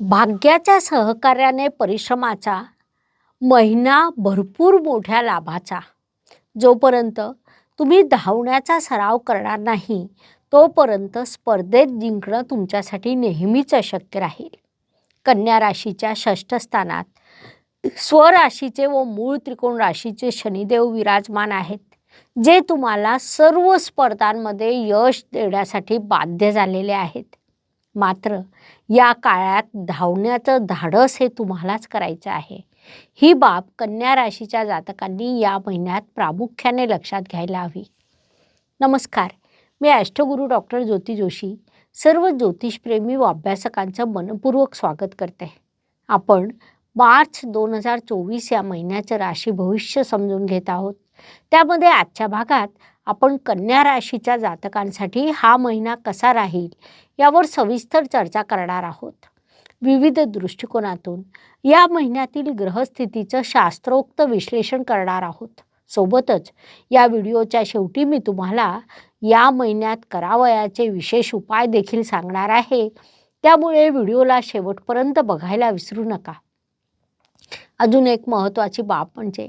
भाग्याच्या सहकार्याने परिश्रमाचा महिना भरपूर मोठ्या लाभाचा. जोपर्यंत तुम्ही धावण्याचा सराव करणार नाही तोपर्यंत स्पर्धेत जिंकणं तुमच्यासाठी नेहमीच अशक्य राहील. कन्या राशीच्या षष्ठस्थानात स्वराशीचे व मूळ त्रिकोण राशीचे शनिदेव विराजमान आहेत जे तुम्हाला सर्व स्पर्धांमध्ये यश देण्यासाठी बाध्य झालेले आहेत. मात्र या काळात धावण्याचं धाडस हे तुम्हालाच करायचं आहे. ही बाब कन्या राशीच्या जातकांनी या महिन्यात प्रामुख्याने लक्षात घ्यायला हवी. नमस्कार मी अष्टगुरू डॉक्टर ज्योती जोशी सर्व ज्योतिषप्रेमी व अभ्यासकांचं मनपूर्वक स्वागत करते. आपण मार्च दोन हजार चोवीस या महिन्याचं राशी भविष्य समजून घेत आहोत. त्यामध्ये आजच्या भागात आपण कन्या राशीच्या जातकांसाठी हा महिना कसा राहील यावर सविस्तर चर्चा करणार आहोत. विविध दृष्टिकोनातून या महिन्यातील ग्रहस्थितीचं शास्त्रोक्त विश्लेषण करणार आहोत. सोबतच या व्हिडिओच्या शेवटी मी तुम्हाला या महिन्यात करावयाचे विशेष उपाय देखील सांगणार आहे. त्यामुळे व्हिडिओला शेवटपर्यंत बघायला विसरू नका. अजून एक महत्त्वाची बाब म्हणजे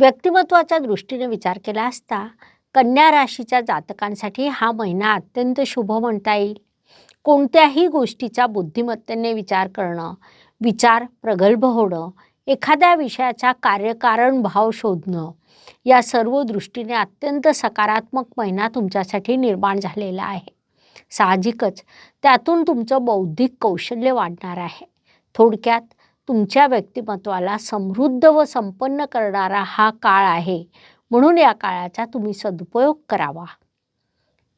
व्यक्तिमत्वाच्या दृष्टीने विचार केला असता कन्या राशीच्या जातकांसाठी हा महिना अत्यंत शुभ म्हणता येईल. कोणत्याही गोष्टीचा बुद्धिमत्तेने विचार करणं विचार प्रगल्भ होणं एखाद्या विषयाचा कार्यकारण भाव शोधणं या सर्व दृष्टीने अत्यंत सकारात्मक महिना तुमच्यासाठी निर्माण झालेला आहे. साहजिकच त्यातून तुमचं बौद्धिक कौशल्य वाढणार आहे. थोडक्यात तुमच्या व्यक्तिमत्वाला समृद्ध व संपन्न करणारा हा काळ आहे. म्हणून या काळाचा तुम्ही सदुपयोग करावा.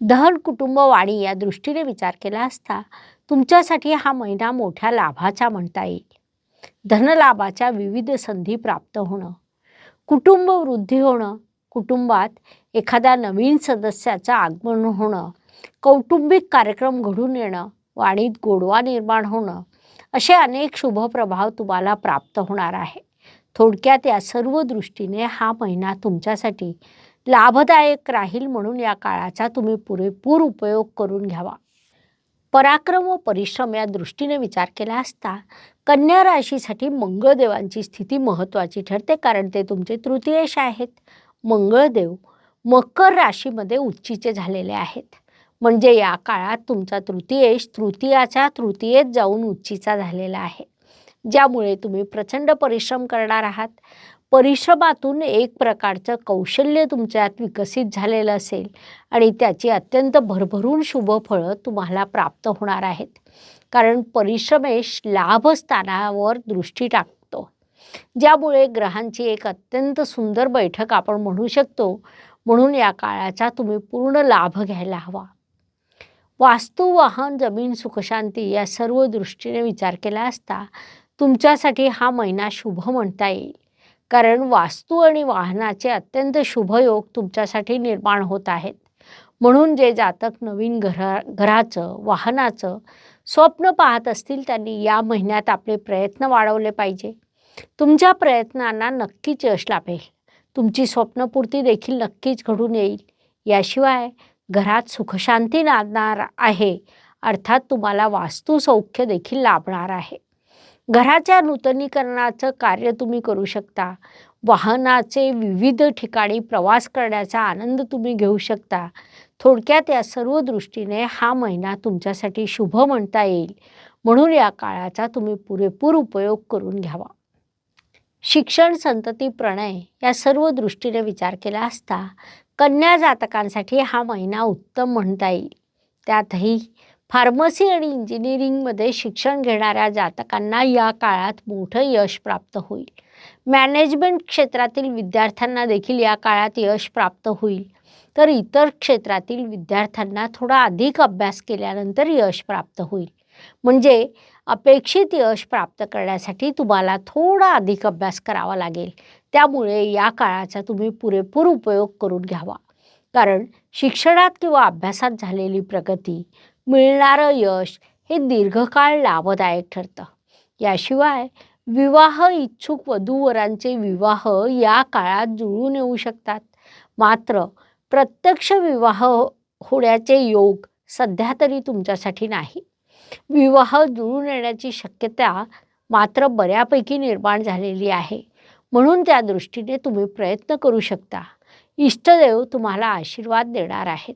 दहन कुटुंब वाणी या दृष्टीने विचार केला असता तुमच्यासाठी हा महिना मोठ्या लाभाचा म्हणता येईल. धनलाभाच्या विविध संधी प्राप्त होणं. कुटुंब वृद्धी होणं. कुटुंबात एखाद्या नवीन सदस्याचं आगमन होणं. कौटुंबिक कार्यक्रम घडून येणं. वाणीत गोडवा निर्माण होणं. असे अनेक शुभ प्रभाव तुम्हाला प्राप्त होणार आहे. थोडक्यात या सर्व दृष्टीने हा महिना तुमच्यासाठी लाभदायक राहील म्हणून या काळाचा तुम्ही पुरेपूर उपयोग करून घ्यावा. पराक्रम व परिश्रम या दृष्टीने विचार केला असता कन्या राशीसाठी मंगळदेवांची स्थिती महत्त्वाची ठरते कारण ते तुमचे तृतीयश आहेत. मंगळदेव मकर राशीमध्ये उच्चीचे झालेले आहेत. म्हणजे या काळात तुमचा तृतीयेश तृतीयाच्या तृतीयेत जाऊन उच्चीचा झालेला आहे. ज्यामुळे तुम्ही प्रचंड परिश्रम करणार आहात. परिश्रमातून एक प्रकारचं कौशल्य तुमच्यात विकसित झालेलं असेल आणि त्याची अत्यंत भरभरून शुभ फळं तुम्हाला प्राप्त होणार आहेत. कारण परिश्रमेश लाभस्थानावर दृष्टी टाकतो. ज्यामुळे ग्रहांची एक अत्यंत सुंदर बैठक आपण म्हणू शकतो. म्हणून या काळाचा तुम्ही पूर्ण लाभ घ्यायला हवा. वास्तू वाहन जमीन सुखशांती या सर्व दृष्टीने विचार केला असता तुमच्यासाठी हा महिना शुभ म्हणता येईल. कारण वास्तू आणि वाहनाचे अत्यंत शुभयोग तुमच्यासाठी निर्माण होत आहेत. म्हणून जे जातक नवीन घरा घराचं वाहनाचं स्वप्न पाहत असतील त्यांनी या महिन्यात आपले प्रयत्न वाढवले पाहिजे. तुमच्या प्रयत्नांना नक्कीच यश लाभेल. तुमची स्वप्नपूर्ती देखील नक्कीच घडून येईल. याशिवाय घरात सुखशांती नांदणार आहे. अर्थात तुम्हाला वास्तू सौख्य देखील लाभणार आहे. घराच्या नूतनीकरणाचं कार्य तुम्ही करू शकता. वाहनाचे विविध ठिकाणी प्रवास करण्याचा आनंद तुम्ही घेऊ शकता. थोडक्यात या सर्व दृष्टीने हा महिना तुमच्यासाठी शुभ म्हणता येईल. म्हणून या काळाचा तुम्ही पुरेपूर उपयोग करून घ्यावा. शिक्षण संतती प्रणय या सर्व दृष्टीने विचार केला असता कन्या जातकांसाठी हा महिना उत्तम म्हणता येईल. त्यातही फार्मसी आणि इंजिनिअरिंगमध्ये शिक्षण घेणाऱ्या जातकांना या काळात मोठं यश प्राप्त होईल. मॅनेजमेंट क्षेत्रातील विद्यार्थ्यांना देखील या काळात यश प्राप्त होईल. तर इतर क्षेत्रातील विद्यार्थ्यांना थोडा अधिक अभ्यास केल्यानंतर यश प्राप्त होईल. म्हणजे अपेक्षित यश प्राप्त करण्यासाठी तुम्हाला थोडा अधिक अभ्यास करावा लागेल. त्यामुळे या काळाचा तुम्ही पुरेपूर उपयोग करून घ्यावा. कारण शिक्षणात किंवा अभ्यासात झालेली प्रगती मिळणारं यश हे दीर्घकाळ लाभदायक ठरतं. याशिवाय विवाह इच्छुक वधूवरांचे विवाह या काळात जुळून येऊ शकतात. मात्र प्रत्यक्ष विवाह होण्याचे योग सध्या तरी तुमच्यासाठी नाही. विवाह जुळून येण्याची शक्यता मात्र बऱ्यापैकी निर्माण झालेली आहे. म्हणून त्या दृष्टीने तुम्ही प्रयत्न करू शकता. इष्टदेव तुम्हाला आशीर्वाद देणार आहेत.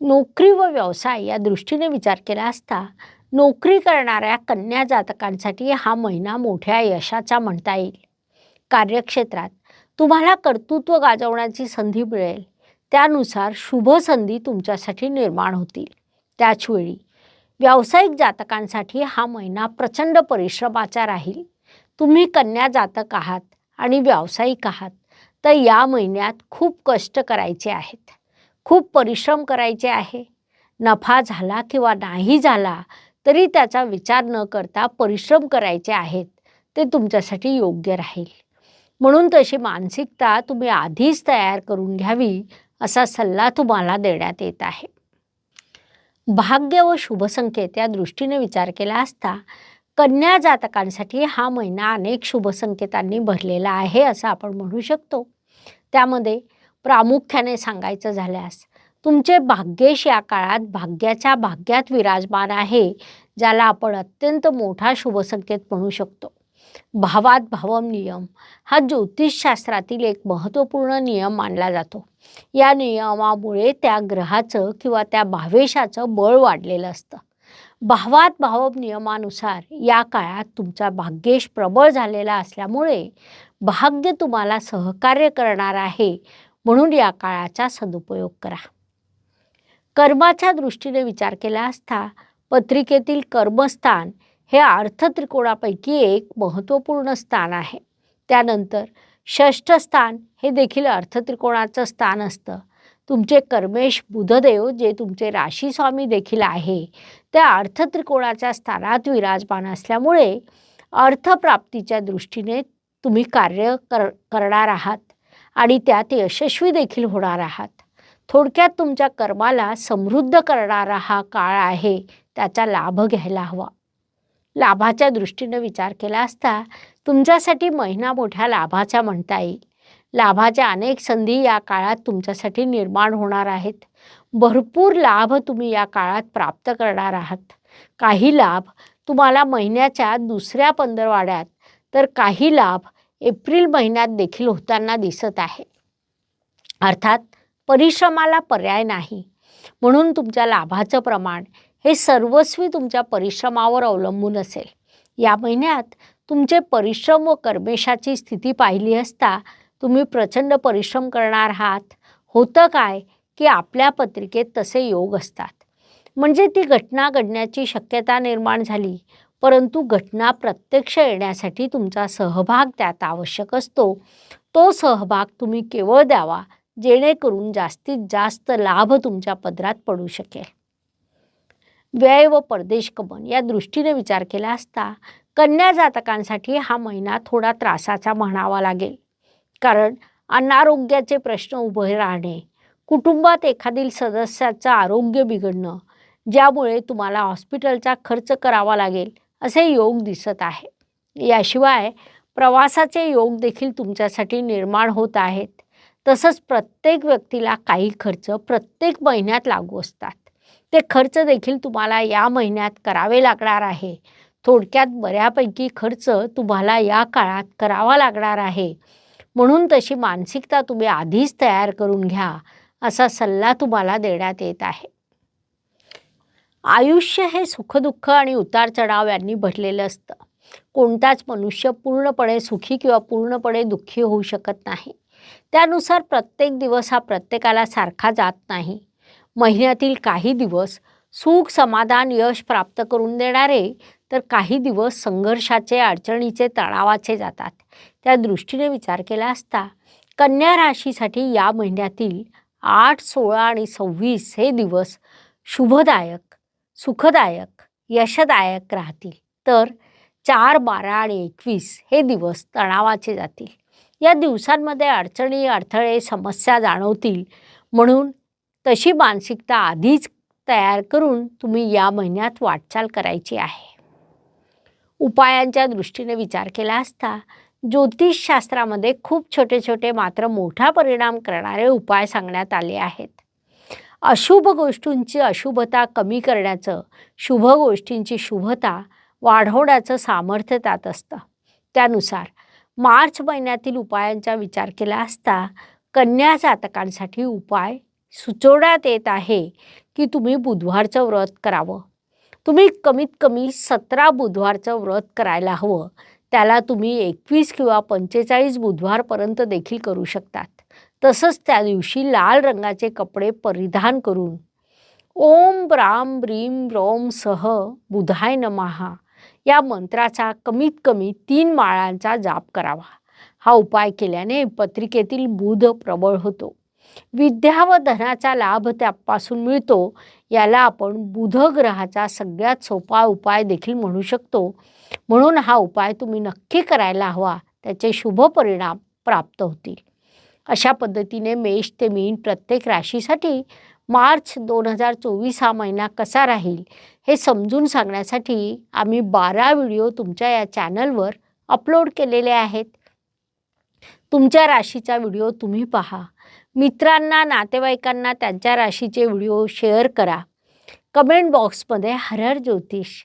नोकरी व व्यवसाय या दृष्टीने विचार केला असता नोकरी करणाऱ्या कन्या जातकांसाठी हा महिना मोठ्या यशाचा म्हणता येईल. कार्यक्षेत्रात तुम्हाला कर्तृत्व गाजवण्याची संधी मिळेल. त्यानुसार शुभ संधी तुमच्यासाठी निर्माण होतील. त्याचवेळी व्यावसायिक जातकांसाठी हा महिना प्रचंड परिश्रमाचा राहील. तुम्ही कन्या जातक आहात आणि व्यावसायिक आहात तर या महिन्यात खूप कष्ट करायचे आहेत. खूप परिश्रम करायचे आहे. नफा झाला किंवा नाही झाला तरी त्याचा विचार न करता परिश्रम करायचे आहेत ते तुमच्यासाठी योग्य राहील. म्हणून तशी मानसिकता तुम्ही आधीच तयार करून घ्यावी असा सल्ला तुम्हाला देण्यात येत आहे. भाग्य व शुभसंकेत या दृष्टीने विचार केला असता कन्या जातकांसाठी हा महिना अनेक शुभसंकेतांनी भरलेला आहे असं आपण म्हणू शकतो. त्यामध्ये प्रामुख्याने सांगायचं झाल्यास तुमचे भाग्येश या काळात भाग्याच्या भाग्यात विराजमान आहे ज्याला आपण अत्यंत मोठा शुभसंकेत म्हणू शकतो. भावात भावम नियम हा ज्योतिषशास्त्रातील एक महत्त्वपूर्ण नियम मानला जातो. या नियमामुळे त्या ग्रहाचं किंवा त्या भावेशाचं बळ वाढलेलं असतं. भावात भाव नियमानुसार या काळात तुमचा भाग्येश प्रबळ झालेला असल्यामुळे भाग्य तुम्हाला सहकार्य करणार आहे म्हणून या काळाचा सदुपयोग करा. कर्माच्या दृष्टीने विचार केला असता पत्रिकेतील कर्मस्थान हे अर्थत्रिकोणापैकी एक महत्त्वपूर्ण स्थान आहे. त्यानंतर षष्ठ स्थान हे देखील अर्थत्रिकोणाचं स्थान असतं. तुमचे कर्मेश बुधदेव जे तुमचे राशीस्वामी देखील आहे त्या अर्थत्रिकोणाच्या स्थानात विराजमान असल्यामुळे अर्थप्राप्तीच्या दृष्टीने तुम्ही कार्य कर करणार आहात आणि त्यात यशस्वी देखील होणार आहात. थोडक्यात तुमच्या कर्माला समृद्ध करणारा हा काळ आहे त्याचा लाभ घ्यायला हवा. लाभाच्या दृष्टीनं विचार केला असता तुमच्यासाठी महिना मोठ्या लाभाचा म्हणता येईल. लाभाच्या अनेक संधी या काळात तुमच्यासाठी निर्माण होणार आहेत. भरपूर लाभ तुम्ही या काळात प्राप्त करणार आहात. काही लाभ तुम्हाला महिन्याच्या दुसऱ्या पंधरवाड्यात तर काही लाभ एप्रिल महिन्यात देखील होताना दिसत आहे. अर्थात परिश्रमाला पर्याय नाही. म्हणून तुमच्या लाभाचं प्रमाण हे सर्वस्वी तुमच्या परिश्रमावर अवलंबून असेल. या महिन्यात तुमचे परिश्रम व कर्मेशाची स्थिती पाहिली असता तुम्ही प्रचंड परिश्रम करणार आहात. होतं काय? की आपल्या पत्रिकेत तसे योग असतात. म्हणजे ती घटना घडण्याची शक्यता निर्माण झाली. परंतु घटना प्रत्यक्ष येण्यासाठी तुमचा सहभाग त्यात आवश्यक असतो. तो सहभाग तुम्ही केवळ द्यावा जेणेकरून जास्तीत जास्त लाभ तुमच्या पदरात पडू शकेल. व्यय व परदेश कमन या दृष्टीने विचार केला असता कन्या जातकांसाठी हा महिना थोडा त्रासाचा म्हणावा लागेल. कारण अनारोग्याचे प्रश्न उभे राहणे कुटुंबात एखादील सदस्याचं आरोग्य बिघडणं ज्यामुळे तुम्हाला हॉस्पिटलचा खर्च करावा लागेल असे योग दिसत आहे. याशिवाय प्रवासाचे योग देखील तुमच्यासाठी निर्माण होत आहेत. तसंच प्रत्येक व्यक्तीला काही खर्च प्रत्येक महिन्यात लागू असतात. ते खर्च देखील तुम्हाला या महिन्यात करावे लागणार आहे. थोडक्यात बऱ्यापैकी खर्च तुम्हाला या काळात करावा लागणार आहे. म्हणून तशी मानसिकता तुम्ही आधीच तयार करून घ्या असा सल्ला तुम्हाला देण्यात येत आहे. आयुष्य हे सुखदुःख आणि उतार चढाव यांनी भरलेलं असतं. कोणताच मनुष्य पूर्णपणे सुखी किंवा पूर्णपणे दुःखी होऊ शकत नाही. त्यानुसार प्रत्येक दिवस हा प्रत्येकाला सारखा जात नाही. महिन्यातील काही दिवस सुख समाधान यश प्राप्त करून देणारे तर काही दिवस संघर्षाचे अडचणीचे तणावाचे जातात. त्या दृष्टीने विचार केला असता कन्या राशीसाठी या महिन्यातील आठ सोळा आणि सव्वीस हे दिवस शुभदायक सुखदायक यशदायक राहतील. तर चार बारा आणि एकवीस हे दिवस तणावाचे जातील. या दिवसांमध्ये अडचणी अडथळे समस्या जाणवतील. म्हणून तशी मानसिकता आधीच तयार करून तुम्ही या महिन्यात वाटचाल करायची आहे. उपायांच्या दृष्टीने विचार केला असता ज्योतिषशास्त्रामध्ये खूप छोटे छोटे मात्र मोठा परिणाम करणारे उपाय सांगण्यात आले आहेत. अशुभ गोष्टींची अशुभता कमी करण्याचं शुभ गोष्टींची शुभता वाढवण्याचं सामर्थ्य त्यात असतं. त्यानुसार मार्च महिन्यातील उपायांचा विचार केला असता कन्या जातकांसाठी उपाय सुचवण्यात येत आहे की तुम्ही बुधवारचं व्रत करावं. तुम्ही कमीत कमी सतरा बुधवारचं व्रत करायला हवं. त्याला तुम्ही एकवीस किंवा पंचेचाळीस बुधवारपर्यंत देखील करू शकतात. तसंच त्या दिवशी लाल रंगाचे कपडे परिधान करून ओम ब्राम ब्रीम रोम सह बुधाय नमहा या मंत्राचा कमीत कमी तीन माळांचा जाप करावा. हा उपाय केल्याने पत्रिकेतील बुध प्रबळ होतो. विद्या व धनाचा लाभ त्यापासून मिळतो याला आपण बुधग्रहाचा सगळ्यात सोपा उपाय देखील म्हणू शकतो. म्हणून हा उपाय तुम्ही नक्की करायला हवा. त्याचे शुभ परिणाम प्राप्त होतील. अशा पद्धतीने मेष ते मीन प्रत्येक राशीसाठी मार्च दोन हजार चोवीस हा महिना कसा राहील हे समजून सांगण्यासाठी आम्ही बारा व्हिडिओ तुमच्या या चॅनलवर अपलोड केलेले आहेत. तुमच्या राशीचा व्हिडिओ तुम्ही पहा. मित्रांना नातेवाईकांना त्यांच्या राशीचे व्हिडिओ शेअर करा. कमेंट बॉक्समध्ये हर हर ज्योतिष